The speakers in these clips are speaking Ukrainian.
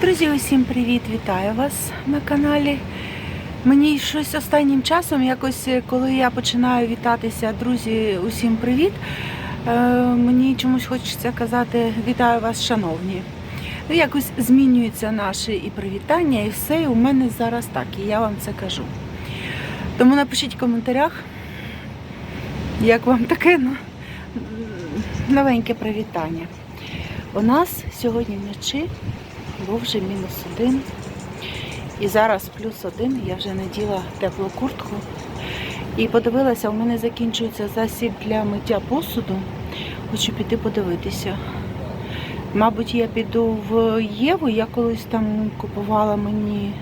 Друзі, усім привіт! Вітаю вас на каналі. Мені щось останнім часом, якось е, коли я починаю вітатися, друзі, усім привіт. е, Мені чомусь хочеться казати вітаю вас, шановні. Ну, якось змінюються наші і привітання, і все. І у мене зараз так, і я вам це кажу. Тому напишіть в коментарях, як вам таке ну, новеньке привітання. У нас сьогодні вночі був вже мінус один. І зараз плюс один. Я вже наділа теплу куртку. І подивилася, у мене закінчується засіб для миття посуду. Хочу піти подивитися. Мабуть, я піду в Єву. Я колись там купувала, мені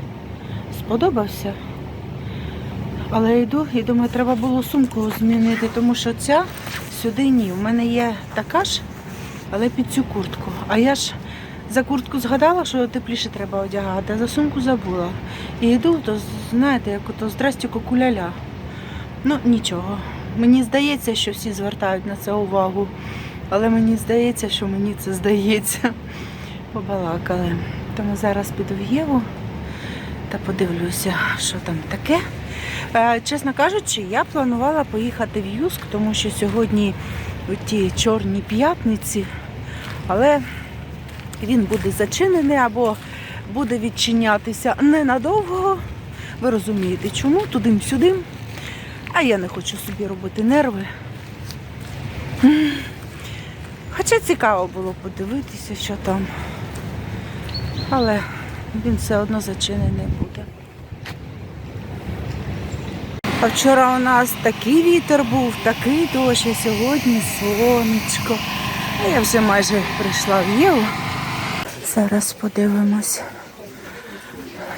сподобався. Але я йду і думаю, треба було сумку змінити, тому що ця сюди ні. У мене є така ж, але під цю куртку. А я ж за куртку згадала, що тепліше треба одягати, а за сумку забула. І йду, то знаєте, як ото здрасті кукуляля. Ну, нічого. Мені здається, що всі звертають на це увагу. Але мені здається, що мені це здається. Побалакали. Тому зараз піду в Єву та подивлюся, що там таке. Е, Чесно кажучи, я планувала поїхати в Юск, тому що сьогодні ті чорні п'ятниці, але він буде зачинений або буде відчинятися ненадовго. Ви розумієте, чому? Тудим-сюдим. А я не хочу собі робити нерви. Хоча цікаво було подивитися, що там. Але він все одно зачинений буде. А вчора у нас такий вітер був, такий дощ, а сьогодні сонечко. А я вже майже прийшла в Єву. Зараз подивимось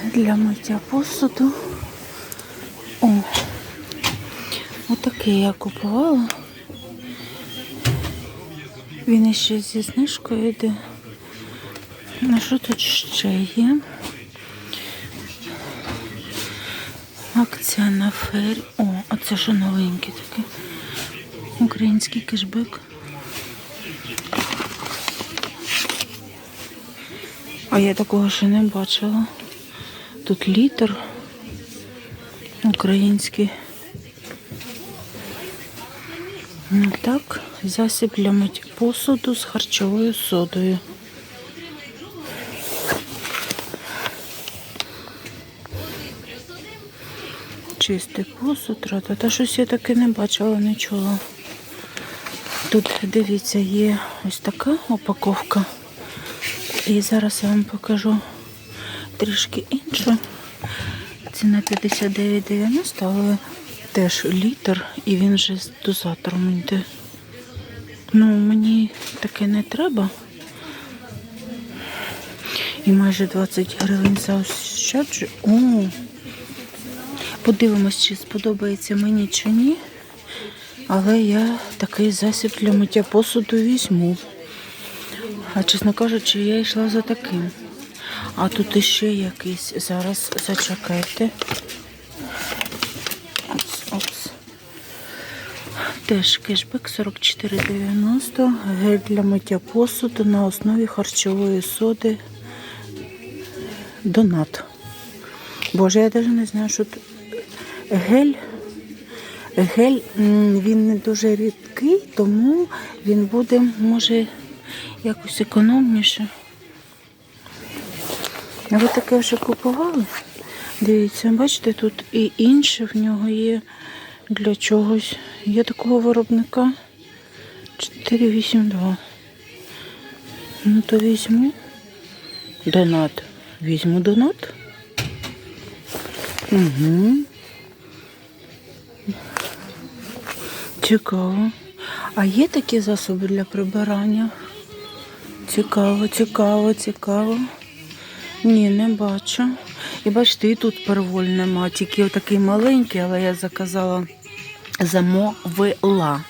для миття посуду. О, отакий я купувала. Він іще зі знижкою йде. Ну що тут ще є? Акція на фері. О, а це що новеньке таке? Український кешбек. А я такого ще не бачила. Тут літр український. Ну так, засіб для миття посуду з харчовою содою. Чистий посуд, рада. Та щось я таке не бачила, чула. Тут, дивіться, є ось така упаковка. І зараз я вам покажу трішки іншу. Ціна 59,90, але теж літр і він вже з дозатором йде. Ну, мені таке не треба. І майже 20 гривень заощаджу. О! Подивимось, чи сподобається мені чи ні. Але я такий засіб для миття посуду візьму. А чесно кажучи, я йшла за таким. А тут іще якийсь. Зараз зачекайте. Опс, опс. Теж кешбек 44,90. Гель для миття посуду на основі харчової соди. Донат. Боже, я навіть не знаю, що тут. Гель. Гель він не дуже рідкий, тому він буде, може, якось економніше. А ви таке вже купували? Дивіться, бачите, тут і інше в нього є для чогось. Є такого виробника 482. Ну то візьму. Донат. Візьму донат. Угу. Цікаво. А є такі засоби для прибирання? Цікаво, цікаво, цікаво. Ні, не бачу. І бачите, і тут перволь нема, тільки отакий маленький, але я заказала замовила.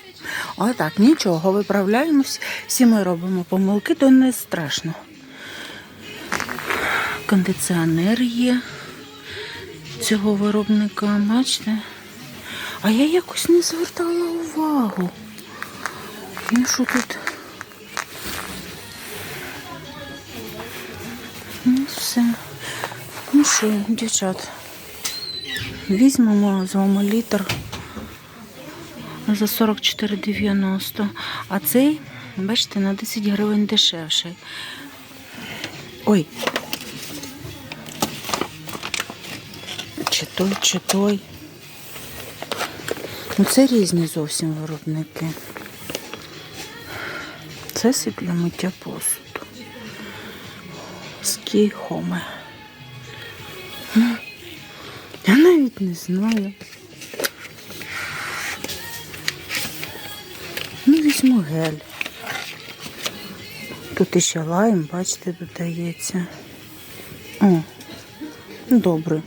Отак, нічого, виправляємось. Всі ми робимо помилки, то не страшно. Кондиціонер є цього виробника, бачите? А я якось не звертала увагу. Ну що тут? Все. Ну що, дівчат, візьмемо з вами літр за 44,90. А цей, бачите, на 10 гривень дешевший. Ой. Чи той, чи той. Ну, це різні зовсім виробники. Це для миття посуду. Скіхоме. Я навіть не знаю. Ну, візьму гель. Тут іще лайм, бачите, додається. О, добре.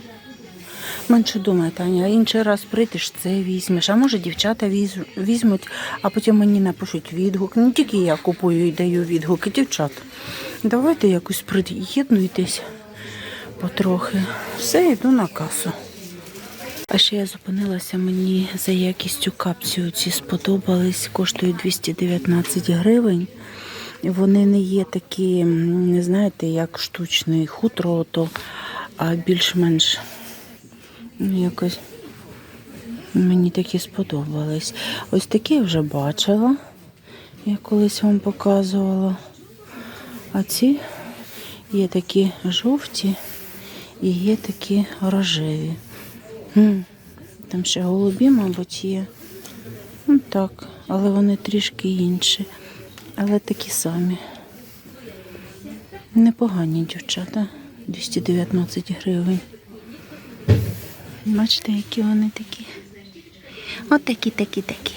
Менше думай, Таня, інший раз прийдеш, це візьмеш. А може дівчата візьмуть, а потім мені напишуть відгук. Не тільки я купую і даю відгуки, дівчат. Давайте якось приєднуйтесь потрохи. Все, йду на касу. А ще я зупинилася, мені за якістю капці ці сподобались, коштують 219 гривень. Вони не є такі, не знаєте, як штучний хутро, то, а більш-менш ну, якось мені такі сподобались. Ось такі я вже бачила, я колись вам показувала. А ці є такі жовті і є такі рожеві. Там ще голубі, мабуть, є. Ну так, але вони трішки інші. Але такі самі. Непогані дівчата. 219 гривень. Бачите, які вони такі. От такі, такі, такі.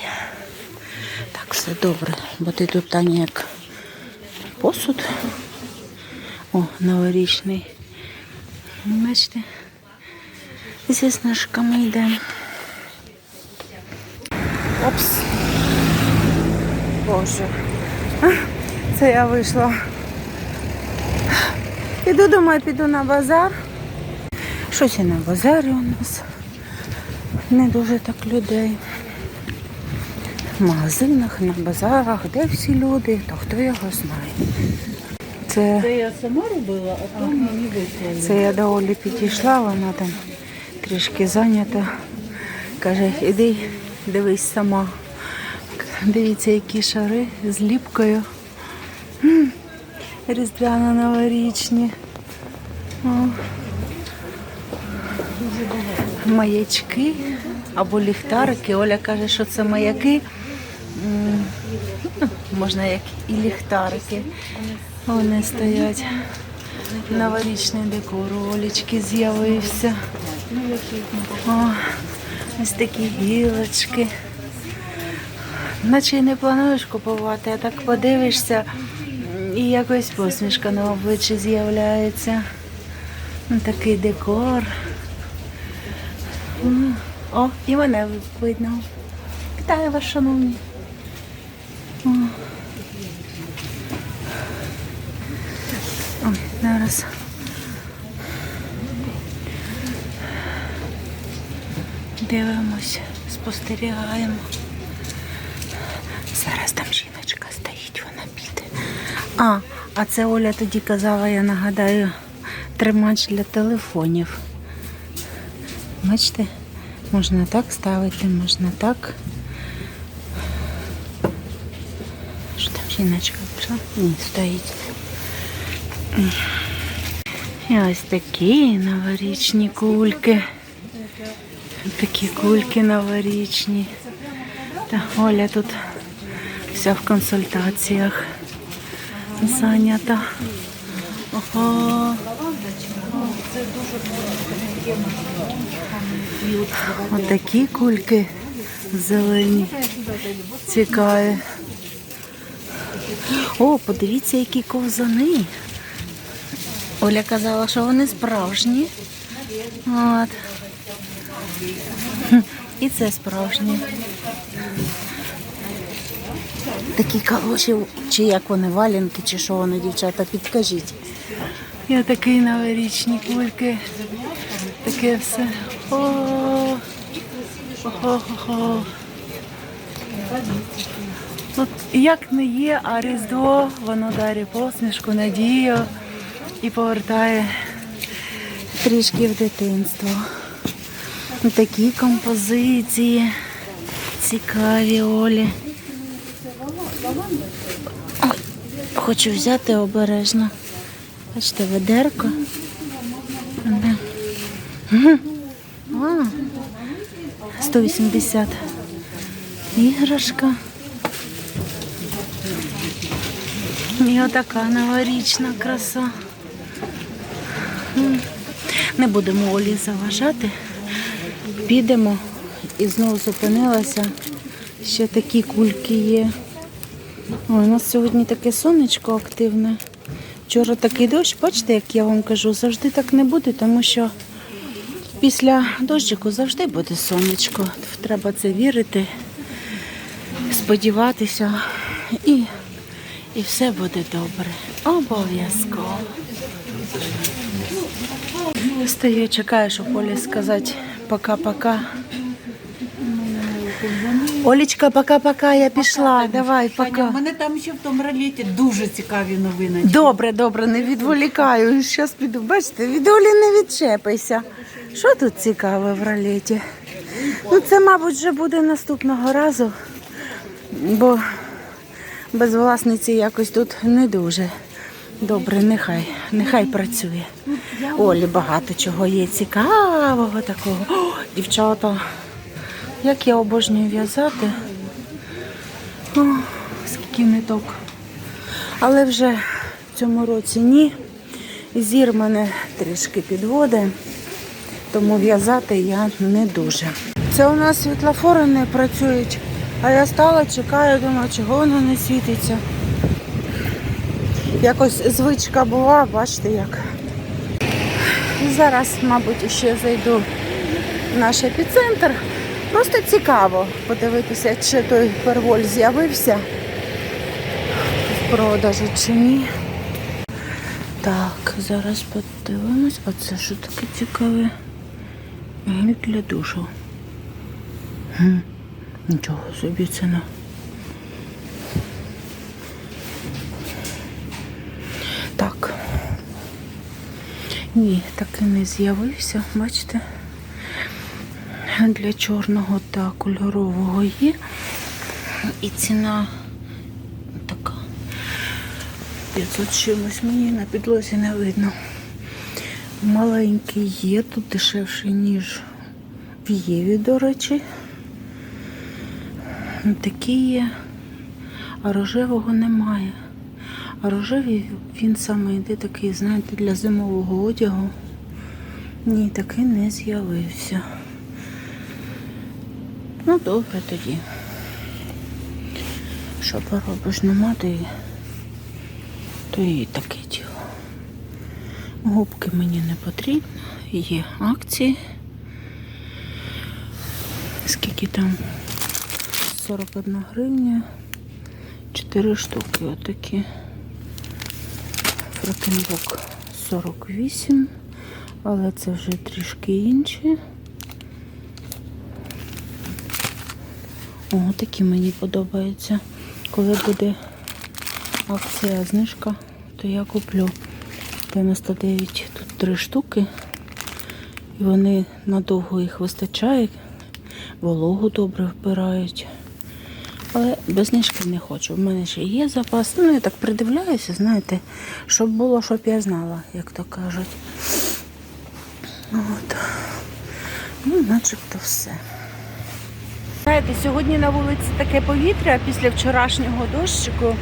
Так, все добре. Бо ти тут Таня як посуд. О, новорічний. Бачите? Зі снежками йдемо. Опс. Боже. Це я вийшла. Іду, думаю, піду на базар. Щось і на базарі у нас. Не дуже так людей. Магазинах, на базарах, де всі люди, то хто його знає. Це, Це я сама робила, а там мені вислали. це я до Олі підійшла, вона там трішки зайнята. Каже, іди, дивись сама. Дивіться, які шари з ліпкою. М, Різдвяно-новорічні. О. Маячки або ліхтарики. Оля каже, що це маяки. Можна як і ліхтарики. Вони стоять. Новорічний декор Олічки з'явився. Ось такі гілочки. Наче й не плануєш купувати, а так подивишся і якось посмішка на обличчі з'являється. Ну, Такий декор. О, і мене видно. Вітаю вас, шановні. О. Ой, зараз. Дивимось, спостерігаємо. Зараз там жіночка стоїть, вона піде. А, а це Оля тоді казала, я нагадаю, тримач для телефонів. Бачите, можна так ставити, можна так. Що там жіночка пішла? Ні, стоїть. І ось такі новорічні кульки. Такі кульки новорічні. Та Оля тут вся в консультаціях зайнята. Ого. Отакі кульки зелені. Цікаві. О, подивіться, які ковзани. Оля казала, що вони справжні. От. І це справжні. Такі калоші, чи як вони валянки, чи що вони, дівчата, підкажіть. Я такий новорічні кульки. Таке все. О, О-хо-хо. От як не є, а Різдво, воно дарить посмішку, надію повертає трішки в дитинство. Такі композиції. Цікаві Олі. Хочу взяти обережно. Бачите, ведерко. А, 180 іграшка. І отака новорічна краса. Не будемо Олі заважати. Підемо і знову зупинилася. Ще такі кульки є. Ой, у нас сьогодні таке сонечко активне. Вчора такий дощ, бачите, як я вам кажу, завжди так не буде, тому що після дощику завжди буде сонечко. Треба це вірити, сподіватися і, і все буде добре. Обов'язково. Стою, чекаю, щоб Олі сказати пока-пока. Олічка, пока-пока, я пішла. Давай, пока. у мене там ще в тому ролеті дуже цікаві новини. Добре, добре, не відволікаю. Зараз піду. Бачите, від Олі не відчепися. Що тут цікаве в ролеті? Ну, це, мабуть, вже буде наступного разу, бо без власниці якось тут не дуже. Добре, нехай, нехай працює. Олі багато чого є цікавого такого. О, дівчата, як я обожнюю в'язати. О, скільки ниток. Але вже в цьому році ні. Зір мене трішки підводить, тому в'язати я не дуже. Це у нас світлофори не працюють, а я стала, чекаю, думаю, чого воно не світиться. Якось звичка була, бачите як. Зараз, мабуть, ще зайду в наш епіцентр. Просто цікаво подивитися, чи той перволь з'явився в продажу чи ні. Так, зараз подивимось. А це що таке цікаве? Гель для душу. Хм, нічого собі ціна. Так. Ні, таки не з'явився, бачите? Для чорного та кольорового є. І ціна така. 500 чимось мені на підлозі не видно. Маленький є, тут дешевший, ніж в Єві, до речі. Такі є, а рожевого немає. Рожевий він саме йде такий, знаєте, для зимового одягу. Ні, такий не з'явився. Ну, добре тоді. Що поробиш, нема, то і таке діло. Губки мені не потрібно, є акції. Скільки там? 41 гривня. 4 штуки отакі. Фракенбок 48, але це вже трішки інші. О, такі мені подобаються. Коли буде акція знижка, то я куплю 99. Тут три штуки. І вони надовго їх вистачає, вологу добре вбирають. Але без знижки не хочу. У мене ще є запас. Ну, я так придивляюся, знаєте, щоб було, щоб я знала, як то кажуть. От. Ну, начебто все. Знаєте, сьогодні на вулиці таке повітря після вчорашнього дощику.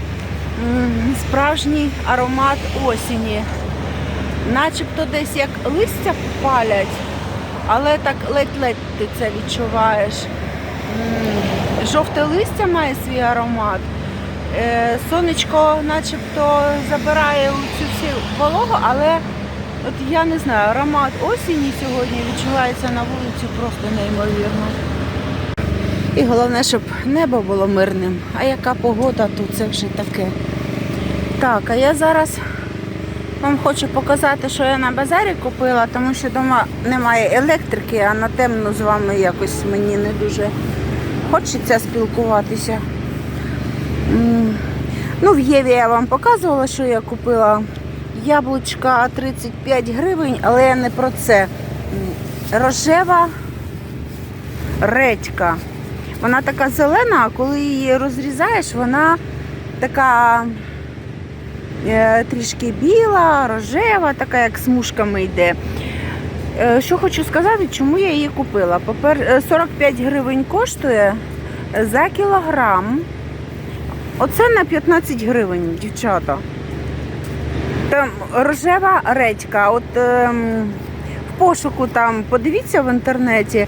Справжній аромат осені. Начебто десь як листя палять, але так ледь-ледь ти це відчуваєш. Жовте листя має свій аромат. Е, Сонечко начебто забирає цю всю вологу, але от я не знаю, аромат осені сьогодні відчувається на вулиці просто неймовірно. І головне, щоб небо було мирним. А яка погода тут це вже таке. Так, а я зараз вам хочу показати, що я на базарі купила, тому що вдома немає електрики, а на темно з вами якось мені не дуже хочеться спілкуватися. Ну, в Єві я вам показувала, що я купила Яблучка 35 гривень, але я не про це. Рожева редька. Вона така зелена, а коли її розрізаєш, вона така е, трішки біла, рожева, така як смужками йде. Е, Що хочу сказати, чому я її купила? Попер... е, 45 гривень коштує за кілограм. Оце на 15 гривень, дівчата. Там рожева редька. От ем, в пошуку там подивіться в інтернеті.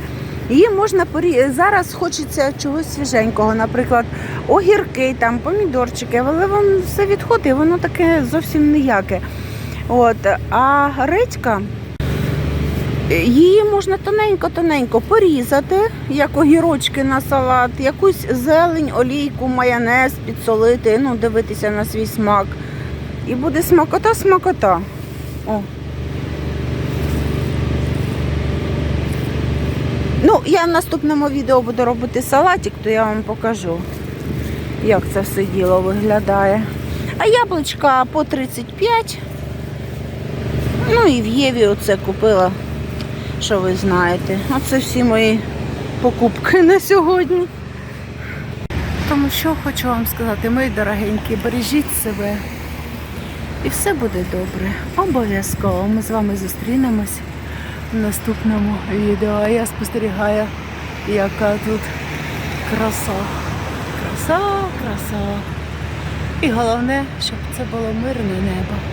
Її можна порі... зараз хочеться чогось свіженького, наприклад, огірки, там, помідорчики, але воно все відходить, воно таке зовсім ніяке. От. А редька, її можна тоненько-тоненько порізати, як огірочки на салат, якусь зелень, олійку, майонез підсолити, ну, дивитися на свій смак. І буде смакота-смакота. Ну, я в наступному відео буду робити салатик, то я вам покажу, як це все діло виглядає. А яблучка по 35. Ну і в Єві оце купила, що ви знаєте. Оце всі мої покупки на сьогодні. Тому що хочу вам сказати, мої дорогенькі, бережіть себе. І все буде добре. Обов'язково. Ми з вами зустрінемось в наступному відео. А я спостерігаю, яка тут краса. Краса, краса. І головне, щоб це було мирне небо.